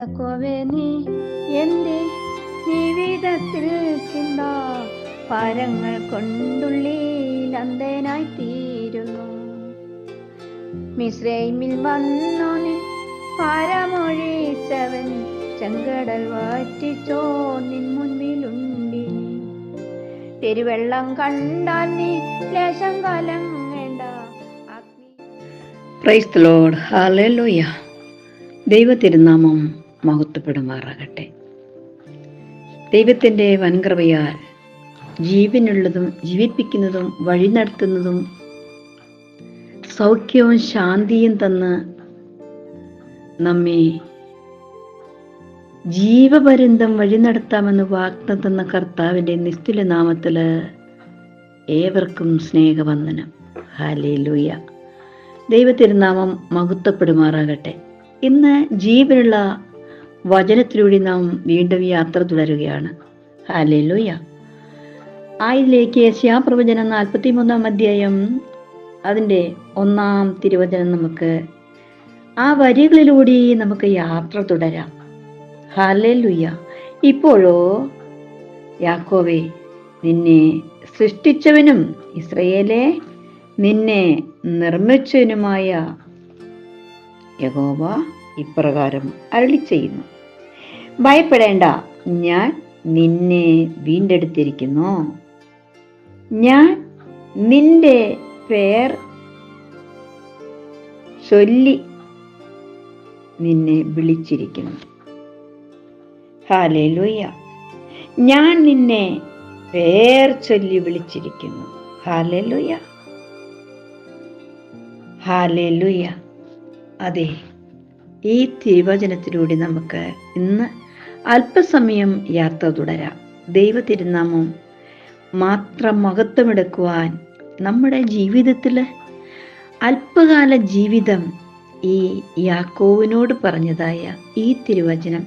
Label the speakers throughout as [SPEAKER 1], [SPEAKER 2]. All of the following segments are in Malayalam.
[SPEAKER 1] യാക്കോവേ നീ എന്റെ ജീവിതത്തിൽ ചിന്ത പാരങ്ങൾ കൊണ്ടുള്ളിൽ അന്ധനായി തീരുന്നു മിശ്രൈമിൽ വന്നു പരമൊഴിച്ചവൻ ചെങ്കടൽ വാറ്റിച്ചോ നിൻ മുൻപിലുണ്ടിനി പെരുവെള്ളം കണ്ടാൽ നീ ലേശം കലങ്ങേണ്ട
[SPEAKER 2] പ്രൈസ് ദി ലോർഡ് ഹാലൂയ ദൈവ തിരുനാമം മഹത്വപ്പെടുമാറാകട്ടെ. ദൈവത്തിന്റെ വൻകൃപയാൽ ജീവനുള്ളതും ജീവിപ്പിക്കുന്നതും വഴി നടത്തുന്നതും സൗഖ്യവും ശാന്തിയും തന്ന് നമ്മെ ജീവപര്യന്തം വഴി നടത്താമെന്ന് വാഗ്ദം തന്ന കർത്താവിന്റെ നിസ്തുല നാമത്തിൽ ഏവർക്കും സ്നേഹവന്ദനം. ഹാലേ ലൂയ ദൈവത്തിരുനാമം മഹത്വപ്പെടുമാറാകട്ടെ. ഇന്ന് ജീവനുള്ള വചനത്തിലൂടെ നാം വീണ്ടും യാത്ര തുടരുകയാണ്. ഹാലൂയ ആയിലേക്ക് ശ്യാപ്രവചനം നാൽപ്പത്തി മൂന്നാം അധ്യായം അതിന്റെ ഒന്നാം തിരുവചനം നമുക്ക് ആ വരികളിലൂടെ നമുക്ക് യാത്ര തുടരാം. ഹാലൂയ ഇപ്പോഴോ യാക്കോവേ നിന്നെ സൃഷ്ടിച്ചവനും ഇസ്രയേലെ നിന്നെ നിർമ്മിച്ചവനുമായ യഗോവ ഇപ്രകാരം അരളി ചെയ്യുന്നു ഭയപ്പെടേണ്ട. ഞാൻ നിന്നെ വീണ്ടെടുത്തിരിക്കുന്നു. ഞാൻ നിന്റെ പേർ ചൊല്ലി നിന്നെ വിളിച്ചിരിക്കുന്നു. ഹാലേലൂയ ഞാൻ നിന്നെ പേർ ചൊല്ലി വിളിച്ചിരിക്കുന്നു. ഹാലേലൂയ ഹാലേലൂയ അതെ ഈ തിരുവചനത്തിലൂടെ നമുക്ക് ഇന്ന് അല്പസമയം യാത്ര തുടരാം. ദൈവ തിരുനാമം മാത്രം മഹത്വമെടുക്കുവാൻ നമ്മുടെ ജീവിതത്തിൽ അല്പകാല ജീവിതം ഈ യാക്കോവിനോട് പറഞ്ഞതായ ഈ തിരുവചനം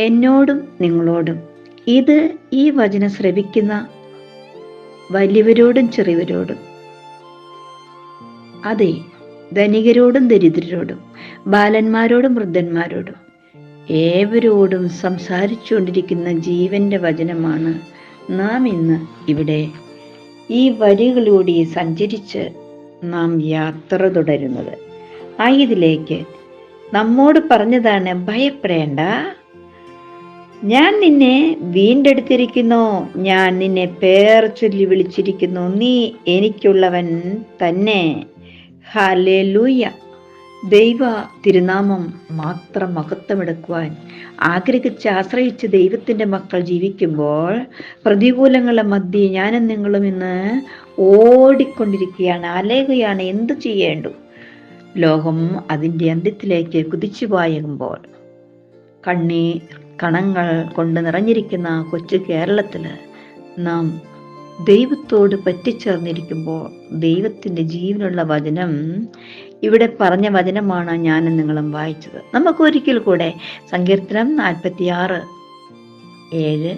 [SPEAKER 2] എന്നോടും നിങ്ങളോടും. ഇത് ഈ വചനം ശ്രവിക്കുന്ന വലിയവരോടും ചെറിയവരോടും അതെ ധനികരോടും ദരിദ്രരോടും ബാലന്മാരോടും വൃദ്ധന്മാരോടും ഏവരോടും സംസാരിച്ചുകൊണ്ടിരിക്കുന്ന ജീവന്റെ വചനമാണ് നാം ഇന്ന് ഇവിടെ ഈ വരികളിലൂടെ സഞ്ചരിച്ച് നാം യാത്ര തുടരുന്നത്. ആ ഇതിലേക്ക് നമ്മോട് പറഞ്ഞതാണ് ഭയപ്പെടേണ്ട. ഞാൻ നിന്നെ വീണ്ടെടുത്തിരിക്കുന്നു. ഞാൻ നിന്നെ പേർ ചൊല്ലി വിളിച്ചിരിക്കുന്നു. നീ എനിക്കുള്ളവൻ തന്നെ. ഹാലേലൂയ ദൈവ തിരുനാമം മാത്രം മഹത്വമെടുക്കുവാൻ ആഗ്രഹിച്ച് ആശ്രയിച്ച് ദൈവത്തിന്റെ മക്കൾ ജീവിക്കുമ്പോൾ പ്രതികൂലങ്ങളുടെ മധ്യേ ഞാനും നിങ്ങളും ഇന്ന് ഓടിക്കൊണ്ടിരിക്കുകയാണ് അലയുകയാണ്. എന്തു ചെയ്യേണ്ടു? ലോകം അതിന്റെ അന്ത്യത്തിലേക്ക് കുതിച്ചു പായുമ്പോൾ കണ്ണീർ കണങ്ങൾ കൊണ്ട് നിറഞ്ഞിരിക്കുന്ന കൊച്ചു കേരളത്തിൽ നാം ദൈവത്തോട് പറ്റിച്ചേർന്നിരിക്കുമ്പോൾ ദൈവത്തിന്റെ ജീവനുള്ള വചനം ഇവിടെ പറഞ്ഞ വചനമാണ് ഞാനും നിങ്ങളും വായിച്ചത്. നമുക്ക് ഒരിക്കൽ കൂടെ സങ്കീർത്തനം നാൽപ്പത്തിയാറ് ഏഴ്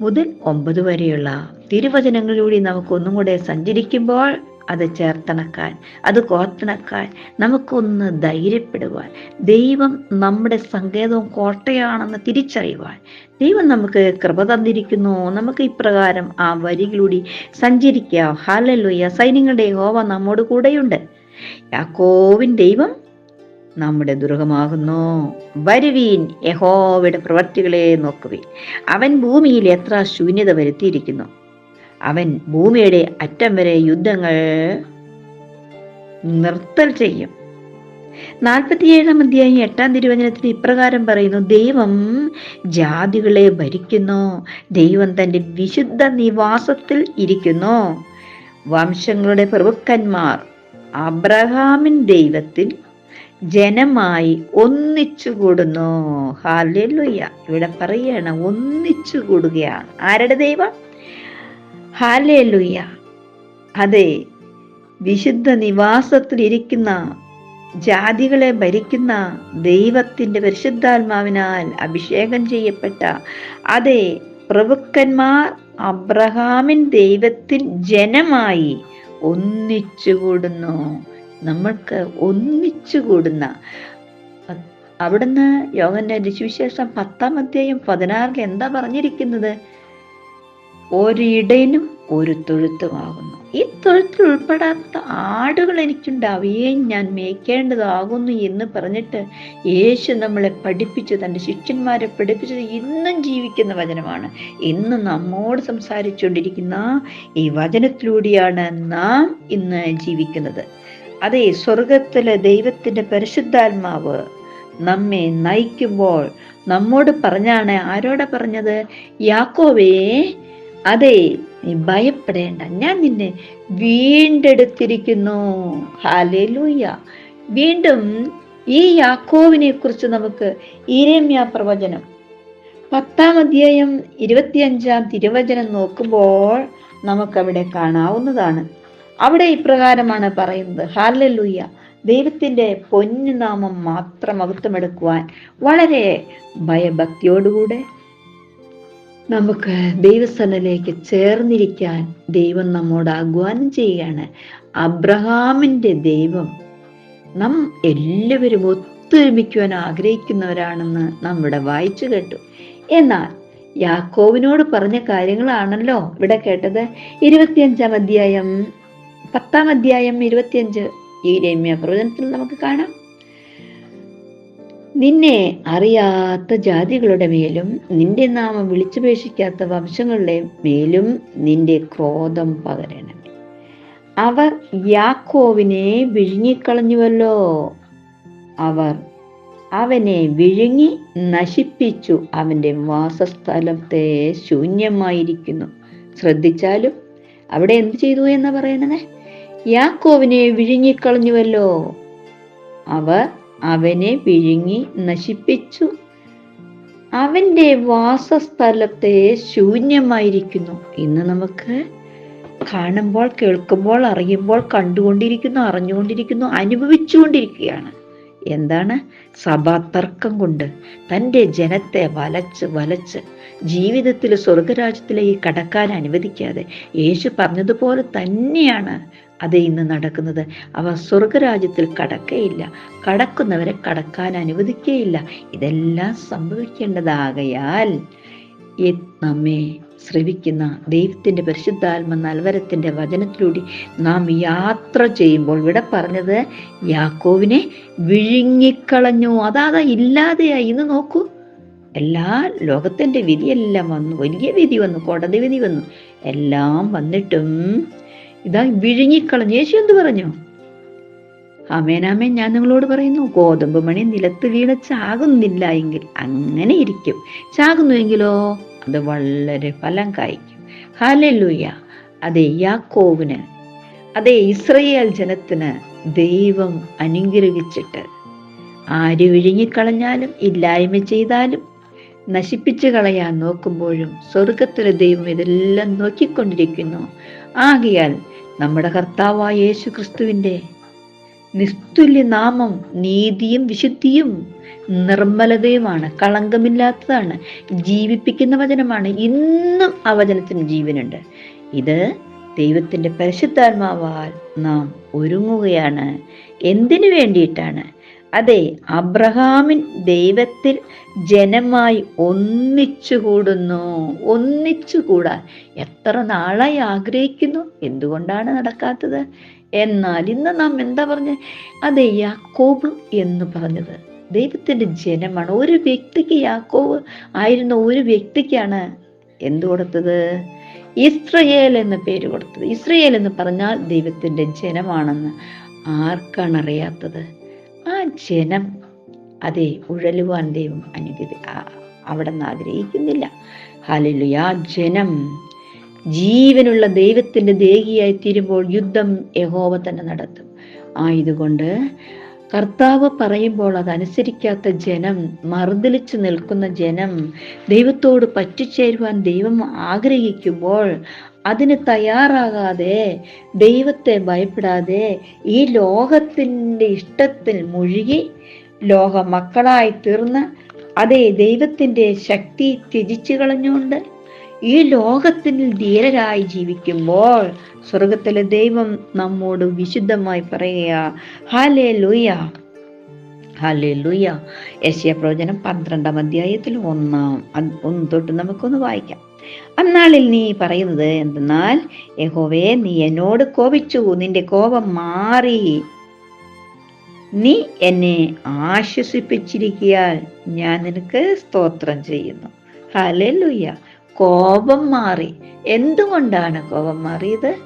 [SPEAKER 2] മുതൽ ഒമ്പത് വരെയുള്ള തിരുവചനങ്ങളിലൂടെ നമുക്ക് ഒന്നും കൂടെ സഞ്ചരിക്കുമ്പോൾ അത് ചേർത്തണക്കാൻ അത് കോർത്തിണക്കാൻ നമുക്കൊന്ന് ധൈര്യപ്പെടുവാൻ ദൈവം നമ്മുടെ സങ്കേതവും കോട്ടയാണെന്ന് തിരിച്ചറിയുവാൻ ദൈവം നമുക്ക് കൃപ തന്നിരിക്കുന്നു. നമുക്ക് ഇപ്രകാരം ആ വരികളിലൂടെ സഞ്ചരിക്കാം. ഹാലല്ലുയ്യ സൈന്യങ്ങളുടെ ഹോവ നമ്മോട് കൂടെയുണ്ട്. യാക്കോവിൻ ദൈവം നമ്മുടെ ദുർഗമാകുന്നു. വരുവീൻ യഹോവയുടെ പ്രവർത്തികളെ നോക്കുവീൻ. അവൻ ഭൂമിയിൽ എത്ര ശൂന്യത വരുത്തിയിരിക്കുന്നു. അവൻ ഭൂമിയുടെ അറ്റം വരെ യുദ്ധങ്ങൾ നിർത്തൽ ചെയ്യും. നാൽപ്പത്തിയേഴാം അധ്യായം എട്ടാം തിരുവചനത്തിൽ ഇപ്രകാരം പറയുന്നു ദൈവം ജാതികളെ ഭരിക്കുന്നു. ദൈവം തന്റെ വിശുദ്ധ നിവാസത്തിൽ ഇരിക്കുന്നു. വംശങ്ങളുടെ പ്രഭുക്കന്മാർ അബ്രഹാമിൻ ദൈവത്തിൽ ജനമായി ഒന്നിച്ചു കൂടുന്നു ഹാലുയ്യ ഇവിടെ പറയാണ് ഒന്നിച്ചു കൂടുകയാണ് ആരുടെ ദൈവം? ഹാലുയ്യ അതെ വിശുദ്ധ നിവാസത്തിൽ ഇരിക്കുന്ന ജാതികളെ ഭരിക്കുന്ന ദൈവത്തിന്റെ പരിശുദ്ധാത്മാവിനാൽ അഭിഷേകം ചെയ്യപ്പെട്ട അതെ പ്രഭുക്കന്മാർ അബ്രഹാമിൻ ദൈവത്തിൽ ജനമായി ഒന്നിച്ചു കൂടുന്നു നമ്മൾക്ക് ഒന്നിച്ചു കൂടുന്ന അവിടുന്ന് യോഗന്റെ സുവിശേഷം പത്താം അധ്യായം പതിനാറിൽ എന്താ പറഞ്ഞിരിക്കുന്നത്? ഒരിടനും ഒരു തൊഴുത്തുമാകുന്നു. ഈ തൊഴുത്തിൽ ഉൾപ്പെടാത്ത ആടുകൾ എനിക്കുണ്ട്. അവയെയും ഞാൻ മേയ്ക്കേണ്ടതാകുന്നു എന്ന് പറഞ്ഞിട്ട് യേശു നമ്മളെ പഠിപ്പിച്ചു തന്റെ ശിഷ്യന്മാരെ പഠിപ്പിച്ചത് ഇന്നും ജീവിക്കുന്ന വചനമാണ്. ഇന്ന് നമ്മോട് സംസാരിച്ചുകൊണ്ടിരിക്കുന്ന ഈ വചനത്തിലൂടെയാണ് നാം ഇന്ന് ജീവിക്കുന്നത്. അതെ സ്വർഗത്തിലെ ദൈവത്തിന്റെ പരിശുദ്ധാത്മാവ് നമ്മെ നയിക്കുമ്പോൾ നമ്മോട് പറഞ്ഞാണ് ആരോടെ പറഞ്ഞത്? യാക്കോവേ അതെ നീ ഭയപ്പെടേണ്ട. ഞാൻ നിന്നെ വീണ്ടെടുത്തിരിക്കുന്നു. ഹാലേലൂയ വീണ്ടും ഈ യാക്കോവിനെ കുറിച്ച് നമുക്ക് ഈരമ്യ പ്രവചനം. പത്താം അധ്യായം ഇരുപത്തിയഞ്ചാം തിരുവചനം നോക്കുമ്പോൾ നമുക്കവിടെ കാണാവുന്നതാണ്. അവിടെ ഇപ്രകാരമാണ് പറയുന്നത്. ഹാലലൂയ ദൈവത്തിന്റെ പൊന്നുനാമം മാത്രം മഹത്വമെടുക്കുവാൻ വളരെ ഭയഭക്തിയോടുകൂടെ നമുക്ക് ദൈവസനലേക്ക് ചേർന്നിരിക്കാൻ ദൈവം നമ്മോട് ആഹ്വാനം ചെയ്യുകയാണ്. അബ്രഹാമിന്റെ ദൈവം നാം എല്ലാവരും ഒത്തൊരുമിക്കുവാൻ ആഗ്രഹിക്കുന്നവരാണെന്ന് നാം ഇവിടെ വായിച്ചു കേട്ടു. എന്നാൽ യാക്കോവിനോട് പറഞ്ഞ കാര്യങ്ങളാണല്ലോ ഇവിടെ കേട്ടത്. ഇരുപത്തിയഞ്ചാം അധ്യായം പത്താം അധ്യായം ഇരുപത്തിയഞ്ച് ഈ രമ്യ പ്രവചനത്തിൽ നമുക്ക് കാണാം. നിന്നെ അറിയാത്ത ജാതികളുടെ മേലും നിന്റെ നാമം വിളിച്ചുപേക്ഷിക്കാത്ത വംശങ്ങളുടെ മേലും നിന്റെ ക്രോധം പകരണം അവർ യാക്കോവിനെ വിഴുങ്ങിക്കളഞ്ഞുവല്ലോ. അവർ അവനെ വിഴുങ്ങി നശിപ്പിച്ചു. അവന്റെ വാസസ്ഥലത്തെ ശൂന്യമായിരിക്കുന്നു. ശ്രദ്ധിച്ചാലും അവിടെ എന്ത് ചെയ്തു എന്ന് പറയണത്? യാക്കോവിനെ വിഴുങ്ങിക്കളഞ്ഞുവല്ലോ. അവർ അവനെ വിഴുങ്ങി നശിപ്പിച്ചു. അവന്റെ വാസസ്ഥലത്തെ ശൂന്യമായിരിക്കുന്നു ഇന്ന് നമുക്ക് കാണുമ്പോൾ കേൾക്കുമ്പോൾ അറിയുമ്പോൾ കണ്ടുകൊണ്ടിരിക്കുന്നു അറിഞ്ഞുകൊണ്ടിരിക്കുന്നു അനുഭവിച്ചുകൊണ്ടിരിക്കുകയാണ്. എന്താണ്? സഭാതർക്കം കൊണ്ട് തന്റെ ജനത്തെ വലച്ച് വലച്ച് ജീവിതത്തിൽ സ്വർഗരാജ്യത്തിലേക്ക് കടക്കാൻ അനുവദിക്കാതെ യേശു പറഞ്ഞതുപോലെ തന്നെയാണ് അത് ഇന്ന് നടക്കുന്നത്. അവ സ്വർഗരാജ്യത്തിൽ കടക്കയില്ല. കടക്കുന്നവരെ കടക്കാൻ അനുവദിക്കുകയില്ല ഇതെല്ലാം സംഭവിക്കേണ്ടതാകയാൽ നമ്മെ ശ്രവിക്കുന്ന ദൈവത്തിന്റെ പരിശുദ്ധാത്മ നൽവരത്തിന്റെ വചനത്തിലൂടെ നാം യാത്ര ചെയ്യുമ്പോൾ ഇവിടെ പറഞ്ഞത് യാക്കോവിനെ വിഴുങ്ങിക്കളഞ്ഞു. അതാതാ ഇല്ലാതെയായി. ഇന്ന് നോക്കൂ. എല്ലാ ലോകത്തിന്റെ വിധിയെല്ലാം വന്നു. വലിയ വിധി വന്നു. കോടതി വിധി വന്നു. എല്ലാം വന്നിട്ടും ഇതാ വിഴുങ്ങിക്കളഞ്ഞു യേശു എന്ത് പറഞ്ഞു? അമേനാമേൻ ഞാൻ നിങ്ങളോട് പറയുന്നു ഗോതമ്പ് മണി നിലത്ത് വീണ് ചാകുന്നില്ല എങ്കിൽ അങ്ങനെ ഇരിക്കും. ചാകുന്നുവെങ്കിലോ? അത് വളരെ ഫലം കായ്ക്കും. ഹാലൂയ അതെ യാക്കോവിന് അതെ ഇസ്രയേൽ ജനത്തിന് ദൈവം അനുഗ്രഹിച്ചിട്ട് ആര് വിഴുങ്ങിക്കളഞ്ഞാലും ഇല്ലായ്മ ചെയ്താലും നശിപ്പിച്ചു കളയാൻ നോക്കുമ്പോഴും സ്വർഗത്തിലെ ദൈവം ഇതെല്ലാം നോക്കിക്കൊണ്ടിരിക്കുന്നു. ആകയാൽ നമ്മുടെ കർത്താവായ യേശു ക്രിസ്തുവിന്റെ നിസ്തുല്യ നാമം നീതിയും വിശുദ്ധിയും നിർമ്മലതയുമാണ് കളങ്കമില്ലാത്തതാണ് ജീവിപ്പിക്കുന്ന വചനമാണ്. ഇന്നും ആ വചനത്തിന് ജീവനുണ്ട്. ഇത് ദൈവത്തിന്റെ പരിശുദ്ധാത്മാവാൽ നാം ഒരുങ്ങുകയാണ്. എന്തിനു വേണ്ടിയിട്ടാണ്? അതെ അബ്രഹാമിൻ ദൈവത്തിൽ ജനമായി ഒന്നിച്ചുകൂടുന്നു. ഒന്നിച്ചുകൂടാൻ എത്ര നാളായി ആഗ്രഹിക്കുന്നു? എന്തുകൊണ്ടാണ് നടക്കാത്തത്? എന്നാൽ ഇന്ന് നാം എന്താ പറഞ്ഞ? അതെ യാക്കോബ് എന്ന് പറഞ്ഞത്. ദൈവത്തിന്റെ ജനമാണ്. ഒരു വ്യക്തിക്ക് യാക്കോബ് ആയിരുന്ന ഒരു വ്യക്തിക്കാണ് എന്ത് കൊടുത്തത്? ഇസ്രയേൽ എന്ന പേര് കൊടുത്തത്. ഇസ്രയേൽ എന്ന് പറഞ്ഞാൽ ദൈവത്തിന്റെ ജനമാണെന്ന് ആർക്കാണ് അറിയാത്തത്? ആ ജനം അതെ ഉഴലുവാൻ ദൈവം അനുഗ്രഹി അവിടെ നിന്ന് ആഗ്രഹിക്കുന്നില്ല. ഹാലല്ലു ആ ജനം ജീവനുള്ള ദൈവത്തിന്റെ ദേഹിയായി തീരുമ്പോൾ യുദ്ധം യഹോവ തന്നെ നടത്തും. ആയതുകൊണ്ട് കർത്താവ് പറയുമ്പോൾ അതനുസരിക്കാത്ത ജനം മറുതലിച്ചു നിൽക്കുന്ന ജനം ദൈവത്തോട് പറ്റിച്ചേരുവാൻ ദൈവം ആഗ്രഹിക്കുമ്പോൾ അതിന് തയ്യാറാകാതെ ദൈവത്തെ ഭയപ്പെടാതെ ഈ ലോകത്തിന്റെ ഇഷ്ടത്തിൽ മുഴുകി ലോക മക്കളായി തീർന്ന് അതേ ദൈവത്തിന്റെ ശക്തി ത്യജിച്ചു കളഞ്ഞുകൊണ്ട് ഈ ലോകത്തിൽ ധീരരായി ജീവിക്കുമ്പോൾ സ്വർഗത്തിലെ ദൈവം നമ്മോട് വിശുദ്ധമായി പറയുക ഹാലേ ലൂയ ലുയ യശ്യ പ്രവചനം പന്ത്രണ്ടാം അധ്യായത്തിൽ ഒന്നാം ഒന്ന് തൊട്ട് നമുക്കൊന്ന് വായിക്കാം. അന്നാളിൽ നീ പറയുന്നത് എന്തെന്നാൽ യഹോവേ നീ എന്നോട് കോപിച്ചു നിന്റെ കോപം മാറി. നീ എന്നെ ആശ്വസിപ്പിച്ചിരിക്കിയാൽ ഞാൻ നിനക്ക് സ്തോത്രം ചെയ്യുന്നു. ഹല്ലേലൂയ. കോപം മാറി. എന്തുകൊണ്ടാണ് കോപം മാറിയത്?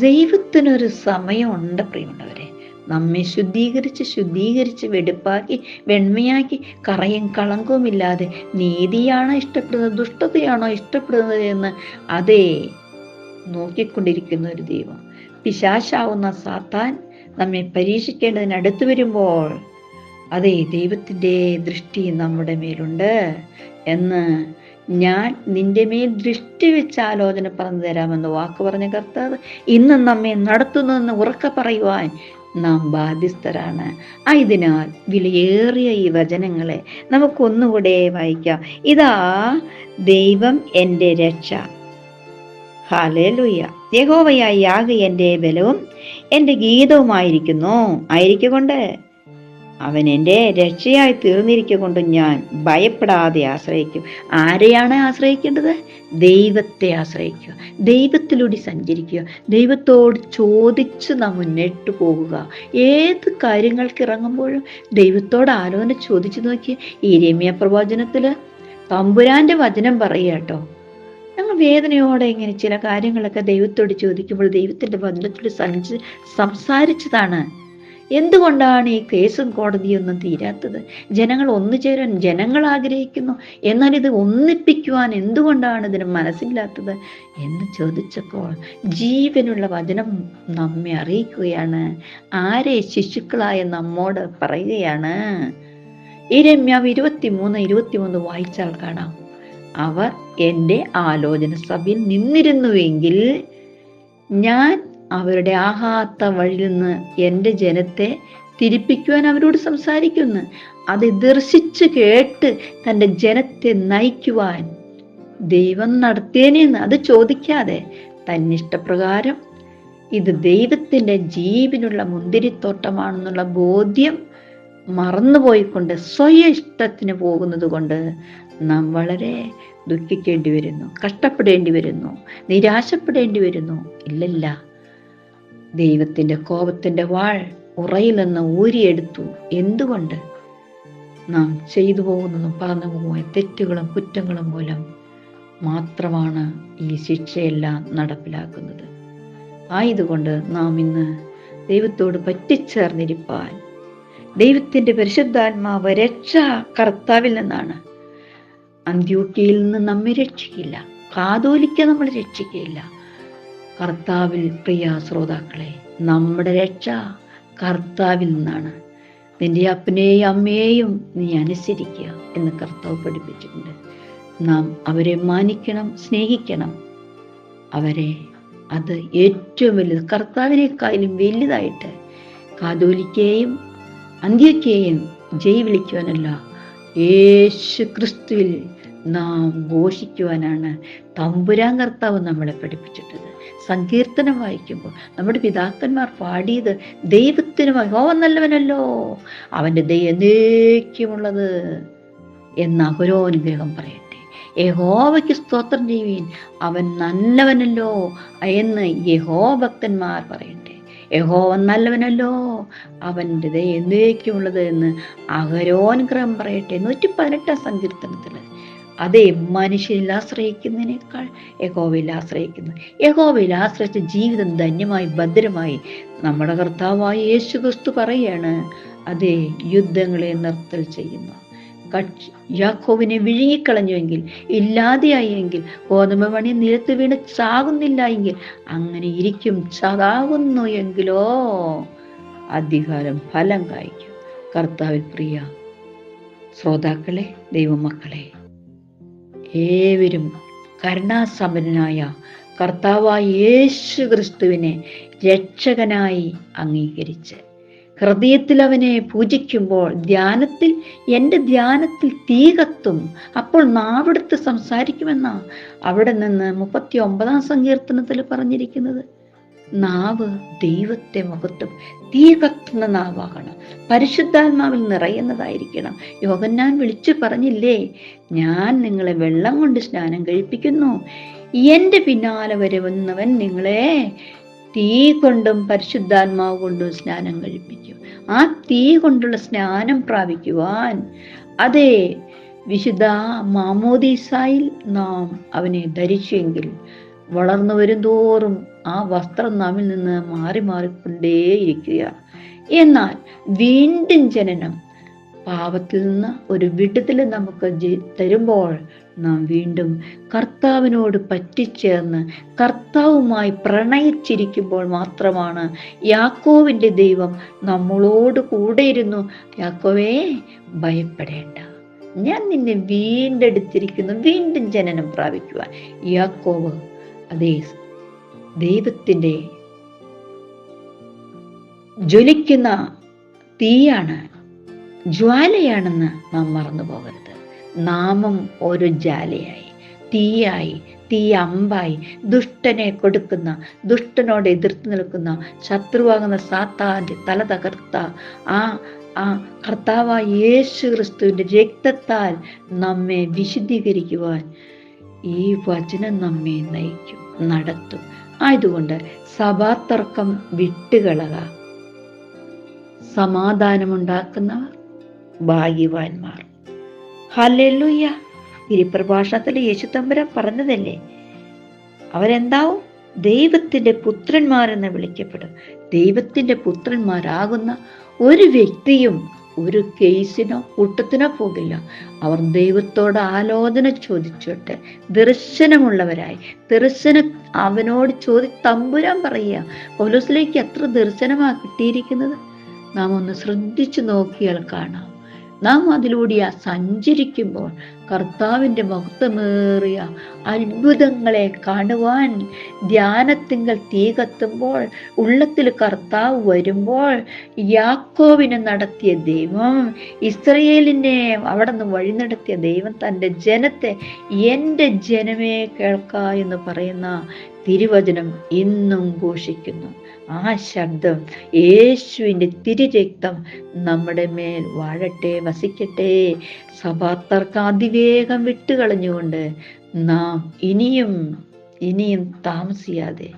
[SPEAKER 2] ദൈവത്തിനൊരു സമയമുണ്ട് പ്രിയമുള്ളവരെ. നമ്മെ ശുദ്ധീകരിച്ച് ശുദ്ധീകരിച്ച് വെടുപ്പാക്കി വെണ്മയാക്കി കറയും കളങ്കവും ഇല്ലാതെ നീതിയാണോ ഇഷ്ടപ്പെടുന്നത് ദുഷ്ടതയാണോ ഇഷ്ടപ്പെടുന്നത് എന്ന് അതേ നോക്കിക്കൊണ്ടിരിക്കുന്ന ഒരു ദൈവം. പിശാശാവുന്ന സാത്താൻ നമ്മെ പരീക്ഷിക്കേണ്ടതിന് അടുത്തു വരുമ്പോൾ അതെ ദൈവത്തിന്റെ ദൃഷ്ടി നമ്മുടെ മേലുണ്ട് എന്ന് ഞാൻ നിന്റെ മേൽ ദൃഷ്ടി വെച്ച് ആലോചന പറഞ്ഞു തരാമെന്ന് വാക്ക് പറഞ്ഞ കർത്താവ് ഇന്ന് നമ്മെ നടത്തുന്നതെന്ന് ഉറക്ക പറയുവാൻ നാം ബാധ്യസ്ഥരാണ്. ആയതിനാൽ വിലയേറിയ ഈ വചനങ്ങളെ നമുക്കൊന്നുകൂടെ വായിക്കാം. ഇതാ ദൈവം എന്റെ രക്ഷ. ഹാലേലുയ്യ യഹോവയായി യാഗ എന്റെ ബലവും എന്റെ ഗീതവുമായിരിക്കുന്നു. ആയിരിക്കൊണ്ട് അവൻ എന്റെ രക്ഷയായി തീർന്നിരിക്കൊണ്ട് ഞാൻ ഭയപ്പെടാതെ ആശ്രയിക്കും. ആരെയാണ് ആശ്രയിക്കേണ്ടത്? ദൈവത്തെ ആശ്രയിക്കുക. ദൈവത്തിലൂടെ സഞ്ചരിക്കുക. ദൈവത്തോട് ചോദിച്ച് നാം മുന്നോട്ട് പോകുക. ഏത് കാര്യങ്ങൾക്ക് ഇറങ്ങുമ്പോഴും ദൈവത്തോട് ആലോചന ചോദിച്ചു നോക്കിയ. ഈ രമ്യ പ്രവചനത്തിൽ തമ്പുരാന്റെ വചനം പറയുക കേട്ടോ. ഞങ്ങൾ വേദനയോടെ ഇങ്ങനെ ചില കാര്യങ്ങളൊക്കെ ദൈവത്തോട് ചോദിക്കുമ്പോൾ ദൈവത്തിന്റെ വചനത്തോട് സഞ്ച സംസാരിച്ചതാണ്. എന്തുകൊണ്ടാണ് ഈ കേസും കോടതിയൊന്നും തീരാത്തത്? ജനങ്ങൾ ഒന്നു ചേരാൻ ജനങ്ങൾ ആഗ്രഹിക്കുന്നു. എന്നാൽ ഇത് ഒന്നിപ്പിക്കുവാൻ എന്തുകൊണ്ടാണ് ഇതിന് മനസ്സില്ലാത്തത്? എന്ന് ചോദിച്ചപ്പോൾ ജീവനുള്ള വചനം നമ്മെ അറിയിക്കുകയാണ്. ആരെ ശിശുക്കളായ നമ്മോട് പറയുകയാണ്? ഇരമ്യാവ് ഇരുപത്തി മൂന്ന് ഇരുപത്തി മൂന്ന് വായിച്ചാൽ കാണാം. അവർ എന്റെ ആലോചന സഭയിൽ നിന്നിരുന്നുവെങ്കിൽ ഞാൻ അവരുടെ ആഹാത്ത വഴിയിൽ നിന്ന് എന്റെ ജനത്തെ തിരിപ്പിക്കുവാൻ അവരോട് സംസാരിക്കുന്നു. അത് ദർശിച്ച് കേട്ട് തന്റെ ജനത്തെ നയിക്കുവാൻ ദൈവം നടത്തിയനെന്ന് അത് ചോദിക്കാതെ തന്നിഷ്ടപ്രകാരം ഇത് ദൈവത്തിന്റെ ജീവനുള്ള മുന്തിരിത്തോട്ടമാണെന്നുള്ള ബോധ്യം മറന്നുപോയിക്കൊണ്ട് സ്വയം ഇഷ്ടത്തിന് പോകുന്നത് കൊണ്ട് നാം വളരെ ദുഃഖിക്കേണ്ടി വരുന്നു കഷ്ടപ്പെടേണ്ടി വരുന്നു നിരാശപ്പെടേണ്ടി വരുന്നു. ഇല്ലല്ല. ദൈവത്തിന്റെ കോപത്തിന്റെ വാൾ ഉറയിൽ നിന്ന് ഊരിയെടുത്തു. എന്തുകൊണ്ട്? നാം ചെയ്തു പോകുന്നതും പറഞ്ഞു പോകുന്ന തെറ്റുകളും കുറ്റങ്ങളും മൂലം മാത്രമാണ് ഈ ശിക്ഷയെല്ലാം നടപ്പിലാക്കുന്നത്. ആയതുകൊണ്ട് നാം ഇന്ന് ദൈവത്തോട് പറ്റിച്ചേർന്നിരിപ്പാൻ ദൈവത്തിന്റെ പരിശുദ്ധാത്മാവ് രക്ഷ കർത്താവിൽ നിന്നാണ്. അന്ത്യോട്ടിയിൽ നിന്ന് നമ്മെ രക്ഷിക്കില്ല കാതോലിക്ക നമ്മൾ രക്ഷിക്കില്ല കർത്താവിൽ പ്രിയ ശ്രോതാക്കളെ നമ്മുടെ രക്ഷ കർത്താവിൽ നിന്നാണ്. നിന്റെ അപ്പനെയും അമ്മയെയും നീ അനുസരിക്കുക എന്ന് കർത്താവ് പഠിപ്പിച്ചിട്ടുണ്ട്. നാം അവരെ മാനിക്കണം സ്നേഹിക്കണം. അവരെ അത് ഏറ്റവും വലുത് കർത്താവിനേക്കാളും വലുതായിട്ട് കാതോലിക്കയെയും അന്ത്യക്കെയും ജയ് വിളിക്കുവാനല്ല യേശു ക്രിസ്തുവിൽ നാം ഘോഷിക്കുവാനാണ് തമ്പുരാൻ കർത്താവ് നമ്മളെ പഠിപ്പിച്ചിട്ടത്. സങ്കീർത്തനം വായിക്കുമ്പോൾ നമ്മുടെ പിതാക്കന്മാർ പാടിയത് ദൈവത്തിന് ഓ നല്ലവനല്ലോ. അവന്റെ ദയനേക്കുമുള്ളത് എന്ന് അഹുരോനുഗ്രഹം പറയട്ടെ. യഹോവയ്ക്ക് സ്തോത്രം ചെയ്യുവീൻ അവൻ നല്ലവനല്ലോ എന്ന് യഹോ ഭക്തന്മാർ പറയട്ടെ. യഹോവൻ നല്ലവനല്ലോ അവന്റെ ദയ എന്നേക്കുമുള്ളത് എന്ന് അഹരോനുഗ്രഹം പറയട്ടെ. നൂറ്റി പതിനെട്ടാം സങ്കീർത്തനത്തിൽ അതേ മനുഷ്യനിൽ ആശ്രയിക്കുന്നതിനേക്കാൾ യഹോവയിൽ ആശ്രയിക്കുന്നു. യഹോവയിൽ ആശ്രയിച്ച ജീവിതം ധന്യമായി ഭദ്രമായി നമ്മുടെ കർത്താവായ യേശു ക്രിസ്തു പറയാണ് അതെ യുദ്ധങ്ങളെ നിർത്തൽ ചെയ്യുന്നു. കക്ഷി യാക്കോവിനെ വിഴുങ്ങിക്കളഞ്ഞുവെങ്കിൽ ഇല്ലാതെയായെങ്കിൽ ഗോതമ്പ് പണി നിരത്ത് വീണ് ചാകുന്നില്ല എങ്കിൽ അങ്ങനെ ഇരിക്കും ചാകുന്നു എങ്കിലോ അധികാരം ഫലം കായ്ക്കും. കർത്താവിൽ പ്രിയ ശ്രോതാക്കളെ ദൈവമക്കളെ ഏവരും കരുണാസമ്പന്നനായ കർത്താവായ യേശു ക്രിസ്തുവിനെ രക്ഷകനായി അംഗീകരിച്ച് ഹൃദയത്തിൽ അവനെ പൂജിക്കുമ്പോൾ ധ്യാനത്തിൽ എന്റെ ധ്യാനത്തിൽ തീ കത്തും. അപ്പോൾ നാവിടുത്ത് സംസാരിക്കുമെന്നാ അവിടെ നിന്ന് മുപ്പത്തി ഒമ്പതാം സങ്കീർത്തനത്തിൽ പറഞ്ഞിരിക്കുന്നത്. നാവ് ദൈവത്തെ മഹത്വം തീ കത്തുന്ന നാവാകണം. പരിശുദ്ധാത്മാവിൽ നിറയുന്നതായിരിക്കണം. യോഗൻ യോഗന്നാൻ വിളിച്ചു പറഞ്ഞില്ലേ ഞാൻ നിങ്ങളെ വെള്ളം കൊണ്ട് സ്നാനം കഴിപ്പിക്കുന്നു. എന്റെ പിന്നാലെ വരുന്നവൻ നിങ്ങളെ തീ കൊണ്ടും പരിശുദ്ധാത്മാവ് കൊണ്ടും സ്നാനം കഴിപ്പിക്കും. ആ തീ കൊണ്ടുള്ള സ്നാനം പ്രാപിക്കുവാൻ അതെ വിശുദ്ധ മാമോദീസായിൽ നാം അവനെ ധരിച്ചെങ്കിൽ വളർന്നു വരുംതോറും ആ വസ്ത്രം നമ്മിൽ നിന്ന് മാറി മാറിക്കൊണ്ടേയിരിക്കുകയാണ്. എന്നാൽ വീണ്ടും ജനനം പാപത്തിൽ നിന്ന് ഒരു വിടുതൽ നമുക്ക് തരുമ്പോൾ നാം വീണ്ടും കർത്താവിനോട് പറ്റിച്ചേർന്ന് കർത്താവുമായി പ്രണയിച്ചിരിക്കുമ്പോൾ മാത്രമാണ് യാക്കോവിന്റെ ദൈവം നമ്മളോട് കൂടെ ഇരുന്നു യാക്കോവേ ഭയപ്പെടേണ്ട. ഞാൻ നിന്നെ വീണ്ടെടുത്തിരിക്കുന്നു. വീണ്ടും ജനനം പ്രാപിക്കുവാൻ. യാക്കോവ് അതേ ദൈവത്തിന്റെ ജ്വലിക്കുന്ന തീയാണ് ജ്വാലയാണെന്ന് നാം മറന്നു പോകരുത്. നാമം ഒരു ജ്വാലയായി. തീയായി തീ അമ്പായി ദുഷ്ടനെ കൊടുക്കുന്ന ദുഷ്ടനോട് എതിർത്ത് നിൽക്കുന്ന ശത്രുവാകുന്ന സാത്താന്റെ തല തകർത്ത ആ ആ കർത്താവായ യേശു ക്രിസ്തുവിന്റെ രക്തത്താൽ നമ്മെ വിശുദ്ധീകരിക്കുവാൻ ഈ വചനം നമ്മെ നയിക്കും. നടത്തും. ആയതുകൊണ്ട് സഭാതർക്കം വിട്ടുകളക. സമാധാനമുണ്ടാക്കുന്നവർ ഭാഗ്യവാന്മാർ. ഹല്ലേലൂയ. ഗിരിപ്രഭാഷണത്തിൽ യേശു തമ്പുരാൻ പറഞ്ഞതല്ലേ? അവരെന്താവും? ദൈവത്തിന്റെ പുത്രന്മാരെന്ന് വിളിക്കപ്പെടും. ദൈവത്തിന്റെ പുത്രന്മാരാകുന്ന ഒരു വ്യക്തിയും ഒരു കേസിനോ കൂട്ടത്തിനോ പോകില്ല. അവർ ദൈവത്തോട് ആലോചന ചോദിച്ചോട്ടെ. ദർശനമുള്ളവരായി. ദർശന അവനോട് ചോദി തമ്പുരാൻ പറയുക പോലീസിലേക്ക് എത്ര ദർശനമാണ് കിട്ടിയിരിക്കുന്നത്? നാം ഒന്ന് ശ്രദ്ധിച്ചു നോക്കിയാൽ കാണാം. നാം അതിലൂടെ സഞ്ചരിക്കുമ്പോൾ കർത്താവിന്റെ മഹത്വമേറിയ അത്ഭുതങ്ങളെ കാണുവാൻ ധ്യാനത്തിങ്കൽ തീ കത്തുമ്പോൾ ഉള്ളത്തിൽ കർത്താവ് വരുമ്പോൾ യാക്കോവിനെ നടത്തിയ ദൈവം ഇസ്രയേലിനെ അവിടെ നിന്ന് വഴി നടത്തിയ ദൈവം തന്റെ ജനത്തെ എന്റെ ജനമേ കേൾക്ക എന്ന് പറയുന്ന തിരുവചനം ഇന്നും ഘോഷിക്കുന്നു. ആ ശബ്ദം യേശുവിന്റെ തിരുരക്തം നമ്മുടെ മേൽ വാഴട്ടെ വസിക്കട്ടെ. സഭാത്തർക്ക് അതിവേഗം വിട്ടുകളഞ്ഞുകൊണ്ട് നാം ഇനിയും ഇനിയും താമസിയാതെ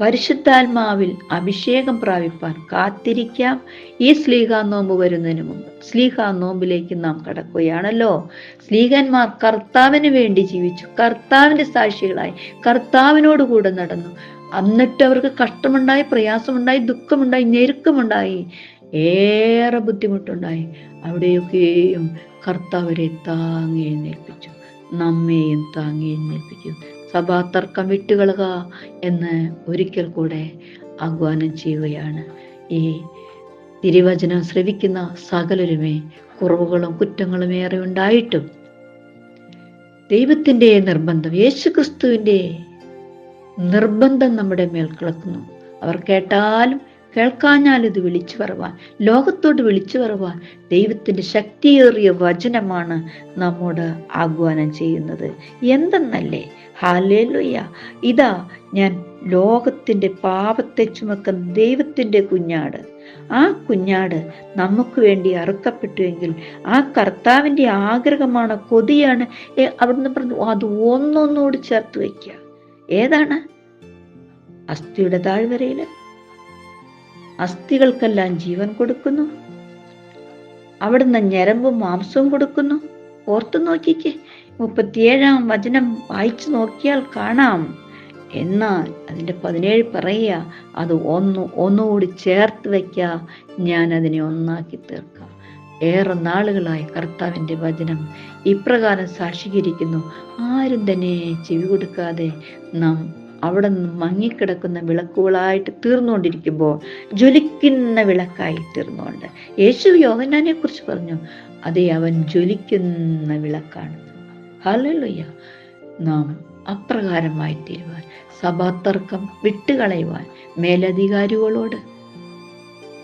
[SPEAKER 2] പരിശുദ്ധാത്മാവിൽ അഭിഷേകം പ്രാപിപ്പാൻ കാത്തിരിക്കാം. ഈ സ്ലീഹ നോമ്പ് വരുന്നതിന് മുമ്പ് സ്ലീഹ നോമ്പിലേക്ക് നാം കടക്കുകയാണല്ലോ. സ്ലീഹന്മാർ കർത്താവിന് വേണ്ടി ജീവിച്ചു. കർത്താവിന്റെ സാക്ഷികളായി കർത്താവിനോട് കൂടെ നടന്നു. എന്നിട്ട് അവർക്ക് കഷ്ടമുണ്ടായി പ്രയാസമുണ്ടായി ദുഃഖമുണ്ടായി ഞെരുക്കമുണ്ടായി. ഏറെ ബുദ്ധിമുട്ടുണ്ടായി. അവിടെയൊക്കെയും കർത്താവരെ താങ്ങി എഴുന്നേൽപ്പിച്ചു. നമ്മെയും താങ്ങി എഴുന്നേൽപ്പിച്ചു സഭാതർക്കം വിട്ടുകളുക എന്ന് ഒരിക്കൽ കൂടെ ആഹ്വാനം ചെയ്യുകയാണ്. ഈ തിരുവചനം ശ്രവിക്കുന്ന സകലരുമേ കുറവുകളും കുറ്റങ്ങളും ഏറെ ഉണ്ടായിട്ടും ദൈവത്തിന്റെ നിർബന്ധം യേശുക്രിസ്തുവിന്റെ നിർബന്ധം നമ്മുടെ മേൽ കിളക്കുന്നു അവർ കേട്ടാലും കേൾക്കാഞ്ഞാൽ ഇത് വിളിച്ചു പറവാൻ ലോകത്തോട് വിളിച്ചു പറവാൻ ദൈവത്തിന്റെ ശക്തിയേറിയ വചനമാണ് നമ്മോട് ആഹ്വാനം ചെയ്യുന്നത്. എന്തെന്നല്ലേ? ഹാലേലുയ്യ ഇതാ ഞാൻ ലോകത്തിന്റെ പാപത്തെ ചുമക്കുന്ന ദൈവത്തിന്റെ കുഞ്ഞാട്. ആ കുഞ്ഞാട് നമുക്ക് വേണ്ടി അറുക്കപ്പെട്ടുവെങ്കിൽ ആ കർത്താവിന്റെ ആഗ്രഹമാണ് കൊതിയാണ്. അവിടുന്ന് പറഞ്ഞു അത് ഒന്നൊന്നോട് ചേർത്ത് വയ്ക്കുക. ഏതാണ്? അസ്ഥിയുടെ താഴ്വരയിൽ അസ്ഥികൾക്കെല്ലാം ജീവൻ കൊടുക്കുന്നു. അവിടുന്ന് ഞരമ്പും മാംസവും കൊടുക്കുന്നു. ഓർത്തു നോക്കിക്കേ മുപ്പത്തിയേഴാം വചനം വായിച്ചു നോക്കിയാൽ കാണാം. എന്നാൽ അതിന്റെ പതിനേഴ് പറയുക അത് ഒന്ന് ഒന്നുകൂടി ചേർത്ത് വയ്ക്കുക ഞാൻ അതിനെ ഒന്നാക്കി തീർക്കാം ഏറെ നാളുകളായി കർത്താവിന്റെ വചനം ഇപ്രകാരം സാക്ഷീകരിക്കുന്നു. ആരും തന്നെ ചെവി കൊടുക്കാതെ നാം അവിടെ മങ്ങിക്കിടക്കുന്ന വിളക്കുകളായിട്ട് തീർന്നുകൊണ്ടിരിക്കുമ്പോൾ ജ്വലിക്കുന്ന വിളക്കായി തീർന്നുകൊണ്ട്. യേശു യോഹന്നാനെ കുറിച്ച് പറഞ്ഞു അതെ അവൻ ജ്വലിക്കുന്ന വിളക്കാണ്. ഹല്ലേലൂയ. നാം അപ്രകാരമായി തീരുവാൻ സഭാതർക്കം വിട്ടുകളയുവാൻ മേലധികാരികളോട്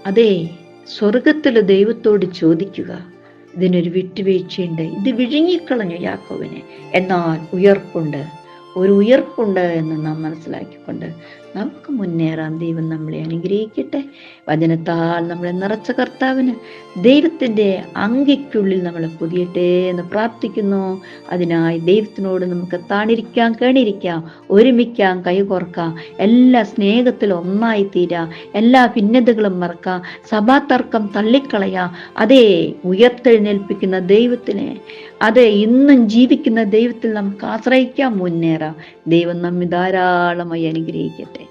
[SPEAKER 2] അതെ സ്വർഗത്തിലെ ദൈവത്തോട് ചോദിക്കുക. ഇതിനൊരു വിട്ടുവീഴ്ചയുണ്ട്. ഇത് വിഴുങ്ങിക്കളഞ്ഞു യാക്കോവിനെ എന്നാൽ ഉയർപ്പുണ്ട്. ഒരു ഉയർപ്പുണ്ട് എന്ന് നാം മനസ്സിലാക്കിക്കൊണ്ട് നമുക്ക് മുന്നേറാൻ ദൈവം നമ്മളെ അനുഗ്രഹിക്കട്ടെ. വചനത്താൽ നമ്മളെ നിറച്ച കർത്താവിന് ദൈവത്തിന്റെ അങ്കിക്കുള്ളിൽ നമ്മളെ പൊതിയട്ടെ എന്ന് പ്രാർത്ഥിക്കുന്നു. അതിനായി ദൈവത്തിനോട് നമുക്ക് താണിരിക്കാം കേണിരിക്കാം ഒരുമിക്കാം കൈകോർക്കാം. എല്ലാ സ്നേഹത്തിൽ ഒന്നായി തീരാം എല്ലാ ഭിന്നതകളും മറക്കാം. സഭാതർക്കം തള്ളിക്കളയാം. അതേ ഉയർത്തെഴുന്നേൽപ്പിക്കുന്ന ദൈവത്തിനെ അതെ ഇന്നും ജീവിക്കുന്ന ദൈവത്തിൽ നമുക്ക് ആശ്രയിക്കാം മുന്നേറാം. ദൈവം നമ്മെ ധാരാളമായി അനുഗ്രഹിക്കട്ടെ.